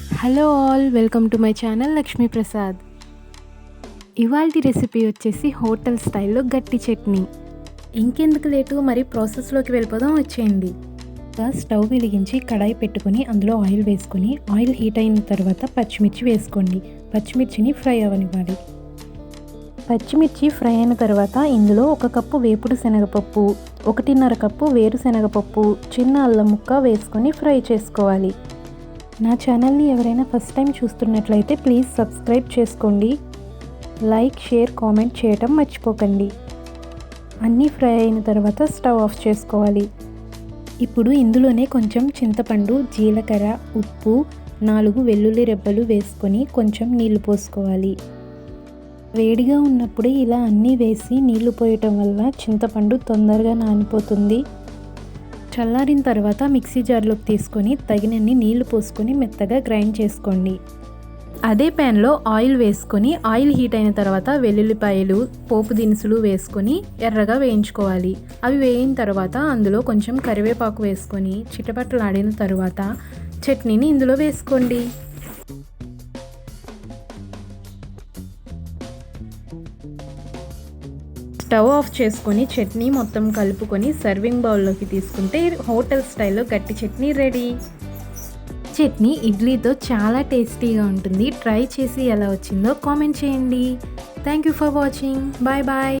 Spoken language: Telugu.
Hello all welcome to my channel Lakshmi Prasad. ఇవాళ రెసిపీ వచ్చేసి హోటల్ స్టైల్లో గట్టి చట్నీ. ఇంకెందుకు లేటు? మరి ప్రాసెస్లోకి వెళ్ళిపోదాం వచ్చేయండి. ఫస్ట్ స్టవ్ వెలిగించి కడాయి పెట్టుకొని అందులో ఆయిల్ వేసుకొని ఆయిల్ హీట్ అయిన తర్వాత పచ్చిమిర్చి వేసుకోండి. పచ్చిమిర్చిని ఫ్రై అవ్వనివ్వాలి. పచ్చిమిర్చి ఫ్రై అయిన తర్వాత ఇందులో ఒక కప్పు వేపుడు శనగపప్పు ఒకటిన్నర కప్పు వేరుశనగపప్పు చిన్న అల్లం ముక్క వేసుకొని ఫ్రై చేసుకోవాలి. నా ఛానల్ని ఎవరైనా ఫస్ట్ టైం చూస్తున్నట్లయితే ప్లీజ్ సబ్స్క్రైబ్ చేసుకోండి. లైక్ షేర్ కామెంట్ చేయటం మర్చిపోకండి. అన్నీ ఫ్రై అయిన తర్వాత స్టవ్ ఆఫ్ చేసుకోవాలి. ఇప్పుడు ఇందులోనే కొంచెం చింతపండు జీలకర్ర ఉప్పు నాలుగు వెల్లుల్లి రెబ్బలు వేసుకొని కొంచెం నీళ్ళు పోసుకోవాలి. వేడిగా ఉన్నప్పుడే ఇలా అన్నీ వేసి నీళ్ళు పోయటం వల్ల చింతపండు తొందరగా నానిపోతుంది. చల్లారిన తర్వాత మిక్సీ జార్లోకి తీసుకొని తగినన్ని నీళ్ళు పోసుకొని మెత్తగా గ్రైండ్ చేసుకోండి. అదే ప్యాన్లో ఆయిల్ వేసుకొని ఆయిల్ హీట్ అయిన తర్వాత వెల్లుల్లిపాయలు పోపు దినుసులు వేసుకొని ఎర్రగా వేయించుకోవాలి. అవి వేయిన తర్వాత అందులో కొంచెం కరివేపాకు వేసుకొని చిటపట్టలాడిన తర్వాత చట్నీని ఇందులో వేసుకోండి. స్టవ్ ఆఫ్ చేసుకొని చట్నీ మొత్తం కలుపుకొని సర్వింగ్ బౌల్లోకి తీసుకుంటే హోటల్ స్టైల్లో గట్టి చట్నీ రెడీ. చట్నీ ఇడ్లీతో చాలా టేస్టీగా ఉంటుంది. ట్రై చేసి ఎలా వచ్చిందో కామెంట్ చేయండి. Thank you for watching. Bye bye.